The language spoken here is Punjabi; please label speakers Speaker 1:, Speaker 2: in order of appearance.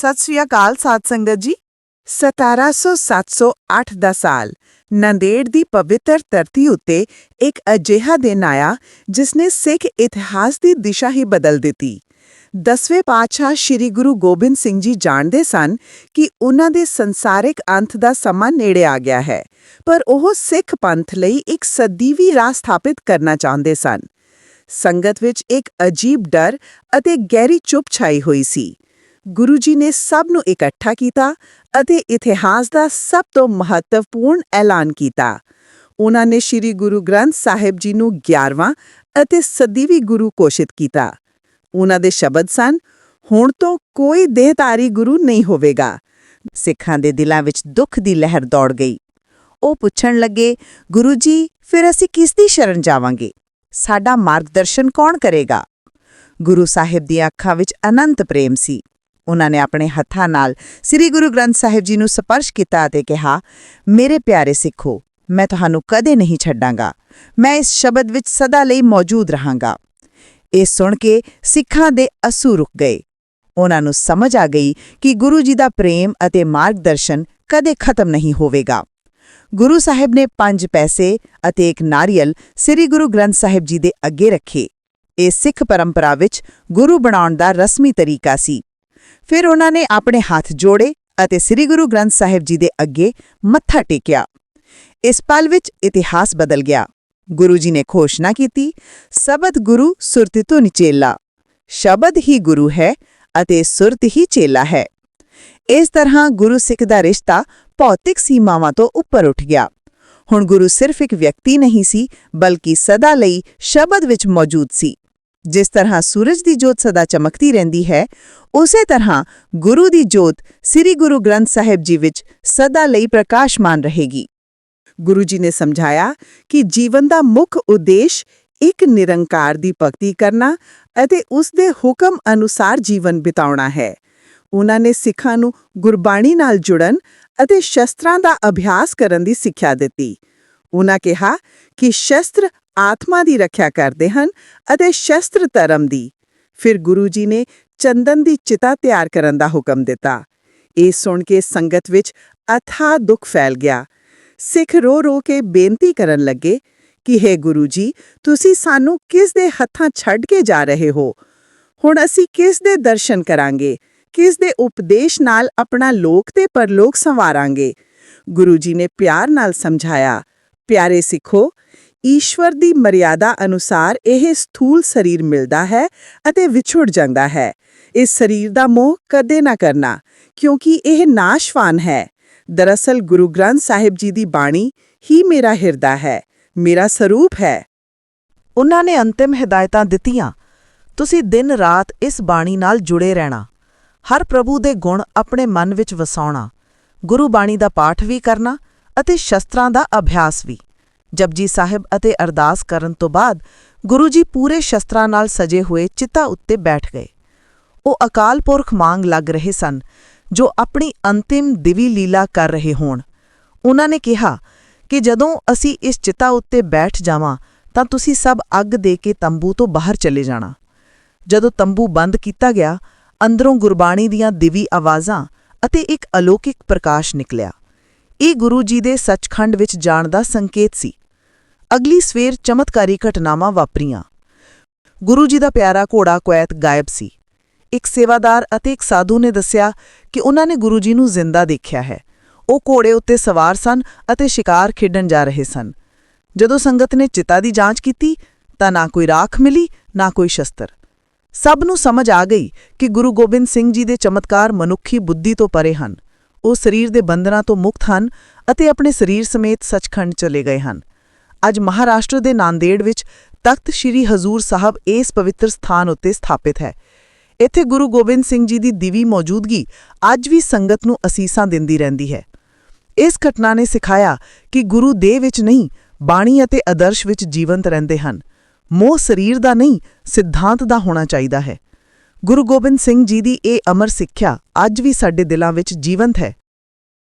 Speaker 1: ਸਤਿ ਸ੍ਰੀ ਅਕਾਲ ਸਾਧ ਸੰਗਤ ਜੀ। 1700-708 ਦਾ ਸਾਲ। ਨੰਦੇੜ ਦੀ ਪਵਿੱਤਰ ਧਰਤੀ ਉੱਤੇ ਇੱਕ ਅਜਿਹਾ ਦਿਨ ਆਇਆ ਜਿਸ ਨੇ ਸਿੱਖ ਇਤਿਹਾਸ ਦੀ ਦਿਸ਼ਾ ਹੀ ਬਦਲ ਦਿੱਤੀ। ਦਸਵੇਂ ਪਾਤਸ਼ਾਹ ਸ੍ਰੀ ਗੁਰੂ ਗੋਬਿੰਦ ਸਿੰਘ ਜੀ ਜਾਣਦੇ ਸਨ ਕਿ ਉਹਨਾਂ ਦੇ ਸੰਸਾਰਿਕ ਅੰਤ ਦਾ ਸਮਾਂ ਨੇੜੇ ਆ ਗਿਆ ਹੈ, ਪਰ ਉਹ ਸਿੱਖ ਪੰਥ ਲਈ ਇੱਕ ਸਦੀਵੀ ਰਾਹ ਸਥਾਪਿਤ ਕਰਨਾ ਚਾਹੁੰਦੇ ਸਨ। ਸੰਗਤ ਵਿੱਚ ਇੱਕ ਅਜੀਬ ਡਰ ਅਤੇ ਗਹਿਰੀ ਚੁੱਪ ਛਾਈ ਹੋਈ ਸੀ। ਗੁਰੂ ਜੀ ਨੇ ਸਭ ਨੂੰ ਇਕੱਠਾ ਕੀਤਾ ਅਤੇ ਇਤਿਹਾਸ ਦਾ ਸਭ ਤੋਂ ਮਹੱਤਵਪੂਰਨ ਐਲਾਨ ਕੀਤਾ। ਉਹਨਾਂ ਨੇ ਸ੍ਰੀ ਗੁਰੂ ਗ੍ਰੰਥ ਸਾਹਿਬ ਜੀ ਨੂੰ 11ਵਾਂ ਅਤੇ ਸਦੀਵੀ ਗੁਰੂ ਘੋਸ਼ਿਤ ਕੀਤਾ। ਉਹਨਾਂ ਦੇ ਸ਼ਬਦ ਸਨ, ਹੁਣ ਤੋਂ ਕੋਈ ਦੇਹਤਾਰੀ ਗੁਰੂ ਨਹੀਂ ਹੋਵੇਗਾ। ਸਿੱਖਾਂ ਦੇ ਦਿਲਾਂ ਵਿੱਚ ਦੁੱਖ ਦੀ ਲਹਿਰ ਦੌੜ ਗਈ। ਉਹ ਪੁੱਛਣ ਲੱਗੇ, ਗੁਰੂ ਜੀ, ਫਿਰ ਅਸੀਂ ਕਿਸ ਦੀ ਸ਼ਰਨ ਜਾਵਾਂਗੇ? ਸਾਡਾ ਮਾਰਗਦਰਸ਼ਨ ਕੌਣ ਕਰੇਗਾ? ਗੁਰੂ ਸਾਹਿਬ ਦੀਆਂ ਅੱਖਾਂ ਵਿੱਚ ਅਨੰਤ ਪ੍ਰੇਮ ਸੀ। ਉਹਨਾਂ ਨੇ ਆਪਣੇ ਹੱਥਾਂ ਨਾਲ ਸ੍ਰੀ ਗੁਰੂ ਗ੍ਰੰਥ ਸਾਹਿਬ ਜੀ ਨੂੰ ਸਪਰਸ਼ ਕੀਤਾ ਅਤੇ ਕਿਹਾ, ਮੇਰੇ ਪਿਆਰੇ ਸਿੱਖੋ, ਮੈਂ ਤੁਹਾਨੂੰ ਕਦੇ ਨਹੀਂ ਛੱਡਾਂਗਾ। ਮੈਂ ਇਸ ਸ਼ਬਦ ਵਿੱਚ ਸਦਾ ਲਈ ਮੌਜੂਦ ਰਹਾਂਗਾ ਇਹ ਸੁਣ ਕੇ ਸਿੱਖਾਂ ਦੇ ਅਸੂ ਰੁਕ ਗਏ। ਉਹਨਾਂ ਨੂੰ ਸਮਝ ਆ ਗਈ ਕਿ ਗੁਰੂ ਜੀ ਦਾ ਪ੍ਰੇਮ ਅਤੇ ਮਾਰਗਦਰਸ਼ਨ ਕਦੇ ਖਤਮ ਨਹੀਂ ਹੋਵੇਗਾ। ਗੁਰੂ ਸਾਹਿਬ ਨੇ ਪੰਜ ਪੈਸੇ ਅਤੇ ਇੱਕ ਨਾਰੀਅਲ ਸ੍ਰੀ ਗੁਰੂ ਗ੍ਰੰਥ ਸਾਹਿਬ ਜੀ ਦੇ ਅੱਗੇ ਰੱਖੇ। ਇਹ ਸਿੱਖ ਪਰੰਪਰਾ ਵਿੱਚ ਗੁਰੂ ਬਣਾਉਣ ਦਾ ਰਸਮੀ ਤਰੀਕਾ ਸੀ। ਫਿਰ ਉਹਨਾਂ ਨੇ ਆਪਣੇ ਹੱਥ ਜੋੜੇ ਅਤੇ ਸ੍ਰੀ ਗੁਰੂ ਗ੍ਰੰਥ ਸਾਹਿਬ ਜੀ ਦੇ ਅੱਗੇ ਮੱਥਾ ਟੇਕਿਆ। ਇਸ ਪਲ ਵਿੱਚ ਇਤਿਹਾਸ ਬਦਲ ਗਿਆ। ਗੁਰੂ ਜੀ ਨੇ ਘੋਸ਼ਣਾ ਕੀਤੀ, ਸਬਦ ਗੁਰੂ ਸੁਰਤ ਤੋਂ ਨਿਚੇਲਾ ਸ਼ਬਦ ਹੀ ਗੁਰੂ ਹੈ ਅਤੇ ਸੁਰਤ ਹੀ ਚੇਲਾ ਹੈ। ਇਸ ਤਰ੍ਹਾਂ ਗੁਰੂ ਸਿੱਖ ਦਾ ਰਿਸ਼ਤਾ ਭੌਤਿਕ ਸੀਮਾਵਾਂ ਤੋਂ ਉੱਪਰ ਉੱਠ ਗਿਆ। ਹੁਣ ਗੁਰੂ ਸਿਰਫ ਇੱਕ ਵਿਅਕਤੀ ਨਹੀਂ ਸੀ, ਬਲਕਿ ਸਦਾ ਲਈ ਸ਼ਬਦ ਵਿੱਚ ਮੌਜੂਦ ਸੀ। ਜਿਸ ਤਰ੍ਹਾਂ ਸੂਰਜ ਦੀ ਜੋਤ ਸਦਾ ਚਮਕਦੀ ਰਹਿੰਦੀ ਹੈ, ਉਸੇ ਤਰ੍ਹਾਂ ਗੁਰੂ ਦੀ ਜੋਤ ਸ੍ਰੀ ਗੁਰੂ ਗ੍ਰੰਥ ਸਾਹਿਬ ਜੀ ਵਿੱਚ ਸਦਾ ਲਈ ਪ੍ਰਕਾਸ਼ਮਾਨ ਰਹੇਗੀ। ਗੁਰੂ ਜੀ ਨੇ ਸਮਝਾਇਆ ਕਿ ਜੀਵਨ ਦਾ ਮੁੱਖ ਉਦੇਸ਼ ਇੱਕ ਨਿਰੰਕਾਰ ਦੀ ਭਗਤੀ ਕਰਨਾ ਅਤੇ ਉਸ ਦੇ ਹੁਕਮ ਅਨੁਸਾਰ ਜੀਵਨ ਬਿਤਾਉਣਾ ਹੈ। ਉਹਨਾਂ ਨੇ ਸਿੱਖਾਂ ਨੂੰ ਗੁਰਬਾਣੀ ਨਾਲ ਜੁੜਨ ਅਤੇ ਸ਼ਸਤਰਾਂ ਦਾ ਅਭਿਆਸ ਕਰਨ ਦੀ ਸਿੱਖਿਆ ਦਿੱਤੀ। ਉਹਨਾਂ ਕਿਹਾ ਕਿ ਸ਼ਸਤਰ ਆਤਮਾ ਦੀ ਰੱਖਿਆ ਕਰਦੇ ਹਨ ਅਤੇ ਸ਼ਸਤਰ ਧਰਮ ਦੀ। ਫਿਰ ਗੁਰੂ ਜੀ ਨੇ ਚੰਦਨ ਦੀ ਚਿਤਾ ਤਿਆਰ ਕਰਨ ਦਾ ਹੁਕਮ ਦਿੱਤਾ। ਇਹ ਸੁਣ ਕੇ ਸੰਗਤ ਵਿੱਚ ਅਥਾ ਦੁੱਖ ਫੈਲ ਗਿਆ। ਸਿੱਖ ਰੋ ਰੋ ਕੇ ਬੇਨਤੀ ਕਰਨ ਲੱਗੇ ਕਿ ਹੈ ਗੁਰੂ ਜੀ, ਤੁਸੀਂ ਸਾਨੂੰ ਕਿਸ ਦੇ ਹੱਥਾਂ ਛੱਡ ਕੇ ਜਾ ਰਹੇ ਹੋ? ਹੁਣ ਅਸੀਂ ਕਿਸ ਦੇ ਦਰਸ਼ਨ ਕਰਾਂਗੇ? ਕਿਸ ਦੇ ਉਪਦੇਸ਼ ਨਾਲ ਆਪਣਾ ਲੋਕ ਤੇ ਪਰਲੋਕ ਸੰਵਾਰਾਂਗੇ? ਗੁਰੂ ਜੀ ਨੇ ਪਿਆਰ ਨਾਲ ਸਮਝਾਇਆ, ਪਿਆਰੇ ਸਿੱਖੋ ਈਸ਼ਵਰ ਦੀ ਮਰਿਆਦਾ ਅਨੁਸਾਰ ਇਹ ਸਥੂਲ ਸਰੀਰ ਮਿਲਦਾ ਹੈ ਅਤੇ ਵਿਛੜ ਜਾਂਦਾ ਹੈ। ਇਸ ਸਰੀਰ ਦਾ ਮੋਹ ਕਦੇ ਨਾ ਕਰਨਾ, ਕਿਉਂਕਿ ਇਹ ਨਾਸ਼ਵਾਨ ਹੈ। ਦਰਅਸਲ ਗੁਰੂ ਗ੍ਰੰਥ ਸਾਹਿਬ ਜੀ ਦੀ ਬਾਣੀ ਹੀ ਮੇਰਾ ਹਿਰਦਾ ਹੈ, ਮੇਰਾ ਸਰੂਪ ਹੈ।
Speaker 2: ਉਹਨਾਂ ਨੇ ਅੰਤਿਮ ਹਦਾਇਤਾਂ ਦਿੱਤੀਆਂ, ਤੁਸੀਂ ਦਿਨ ਰਾਤ ਇਸ ਬਾਣੀ ਨਾਲ ਜੁੜੇ ਰਹਿਣਾ। ਹਰ ਪ੍ਰਭੂ ਦੇ ਗੁਣ ਆਪਣੇ ਮਨ ਵਿੱਚ ਵਸਾਉਣਾ। ਗੁਰੂ ਬਾਣੀ ਦਾ ਪਾਠ ਵੀ ਕਰਨਾ ਅਤੇ ਸ਼ਸਤਰਾਂ ਦਾ ਅਭਿਆਸ ਵੀ। ਜਪਜੀ ਸਾਹਿਬ ਅਤੇ ਅਰਦਾਸ ਕਰਨ ਤੋਂ ਬਾਅਦ ਗੁਰੂ ਜੀ ਪੂਰੇ ਸ਼ਸਤਰਾਂ ਨਾਲ ਸਜੇ ਹੋਏ ਚਿਤਾ ਉੱਤੇ ਬੈਠ ਗਏ। ਉਹ ਅਕਾਲ ਪੁਰਖ ਮੰਗ ਲੱਗ ਰਹੇ ਸਨ, ਜੋ ਆਪਣੀ ਅੰਤਿਮ ਦਿਵੀ ਲੀਲਾ ਕਰ ਰਹੇ ਹੋਣ। ਉਹਨਾਂ ਨੇ ਕਿਹਾ ਕਿ ਜਦੋਂ ਅਸੀਂ ਇਸ ਚਿਤਾ ਉੱਤੇ ਬੈਠ ਜਾਵਾਂ, ਤਾਂ ਤੁਸੀਂ ਸਭ ਅੱਗ ਦੇ ਕੇ ਤੰਬੂ ਤੋਂ ਬਾਹਰ ਚਲੇ ਜਾਣਾ। ਜਦੋਂ ਤੰਬੂ ਬੰਦ ਕੀਤਾ ਗਿਆ, ਅੰਦਰੋਂ ਗੁਰਬਾਣੀ ਦੀਆਂ ਦਿਵੀ ਆਵਾਜ਼ਾਂ ਅਤੇ ਇੱਕ ਅਲੌਕਿਕ ਪ੍ਰਕਾਸ਼ ਨਿਕਲਿਆ। ਇਹ ਗੁਰੂ ਜੀ ਦੇ ਸੱਚਖੰਡ ਵਿੱਚ ਜਾਣ ਦਾ ਸੰਕੇਤ ਸੀ। ਅਗਲੀ ਸਵੇਰ ਚਮਤਕਾਰੀ ਘਟਨਾਵਾਂ ਵਾਪਰੀਆਂ। ਗੁਰੂ ਜੀ ਦਾ ਪਿਆਰਾ ਘੋੜਾ ਕੁਐਤ ਗਾਇਬ ਸੀ। ਇੱਕ ਸੇਵਾਦਾਰ ਅਤੇ ਇੱਕ ਸਾਧੂ ਨੇ ਦੱਸਿਆ ਕਿ ਉਹਨਾਂ ਨੇ ਗੁਰੂ ਜੀ ਨੂੰ ਜ਼ਿੰਦਾ ਦੇਖਿਆ ਹੈ। ਉਹ ਘੋੜੇ ਉੱਤੇ ਸਵਾਰ ਸਨ ਅਤੇ ਸ਼ਿਕਾਰ ਖੇਡਣ ਜਾ ਰਹੇ ਸਨ। ਜਦੋਂ ਸੰਗਤ ਨੇ ਚਿਤਾ ਦੀ ਜਾਂਚ ਕੀਤੀ, ਤਾਂ ਨਾ ਕੋਈ ਰਾਖ ਮਿਲੀ, ਨਾ ਕੋਈ ਸ਼ਸਤਰ। ਸਭ ਨੂੰ ਸਮਝ ਆ ਗਈ ਕਿ ਗੁਰੂ ਗੋਬਿੰਦ ਸਿੰਘ ਜੀ ਦੇ ਚਮਤਕਾਰ ਮਨੁੱਖੀ ਬੁੱਧੀ ਤੋਂ ਪਰੇ ਹਨ। ਉਹ ਸਰੀਰ ਦੇ ਬੰਧਨਾਂ ਤੋਂ ਮੁਕਤ ਹਨ ਅਤੇ ਆਪਣੇ ਸਰੀਰ ਸਮੇਤ ਸੱਚਖੰਡ ਚਲੇ ਗਏ ਹਨ। ਅੱਜ ਮਹਾਰਾਸ਼ਟਰ ਦੇ ਨਾਂਦੇੜ ਵਿੱਚ ਤਖਤ ਸ੍ਰੀ ਹਜ਼ੂਰ ਸਾਹਿਬ ਇਸ ਪਵਿੱਤਰ ਸਥਾਨ ਉੱਤੇ ਸਥਾਪਿਤ ਹੈ। ਇੱਥੇ ਗੁਰੂ ਗੋਬਿੰਦ ਸਿੰਘ ਜੀ ਦੀ ਦਿਵੀ ਮੌਜੂਦਗੀ ਅੱਜ ਵੀ ਸੰਗਤ ਨੂੰ ਅਸੀਸਾਂ ਦਿੰਦੀ ਰਹਿੰਦੀ ਹੈ। ਇਸ ਘਟਨਾ ਨੇ ਸਿਖਾਇਆ ਕਿ ਗੁਰੂ ਦੇ ਵਿੱਚ ਨਹੀਂ, ਬਾਣੀ ਅਤੇ ਆਦਰਸ਼ ਵਿੱਚ ਜੀਵੰਤ ਰਹਿੰਦੇ ਹਨ। ਮੋਹ ਸਰੀਰ ਦਾ ਨਹੀਂ, ਸਿਧਾਂਤ ਦਾ ਹੋਣਾ ਚਾਹੀਦਾ ਹੈ। ਗੁਰੂ ਗੋਬਿੰਦ ਸਿੰਘ ਜੀ ਦੀ ਇਹ ਅਮਰ ਸਿੱਖਿਆ ਅੱਜ ਵੀ ਸਾਡੇ ਦਿਲਾਂ ਵਿੱਚ ਜੀਵੰਤ ਹੈ।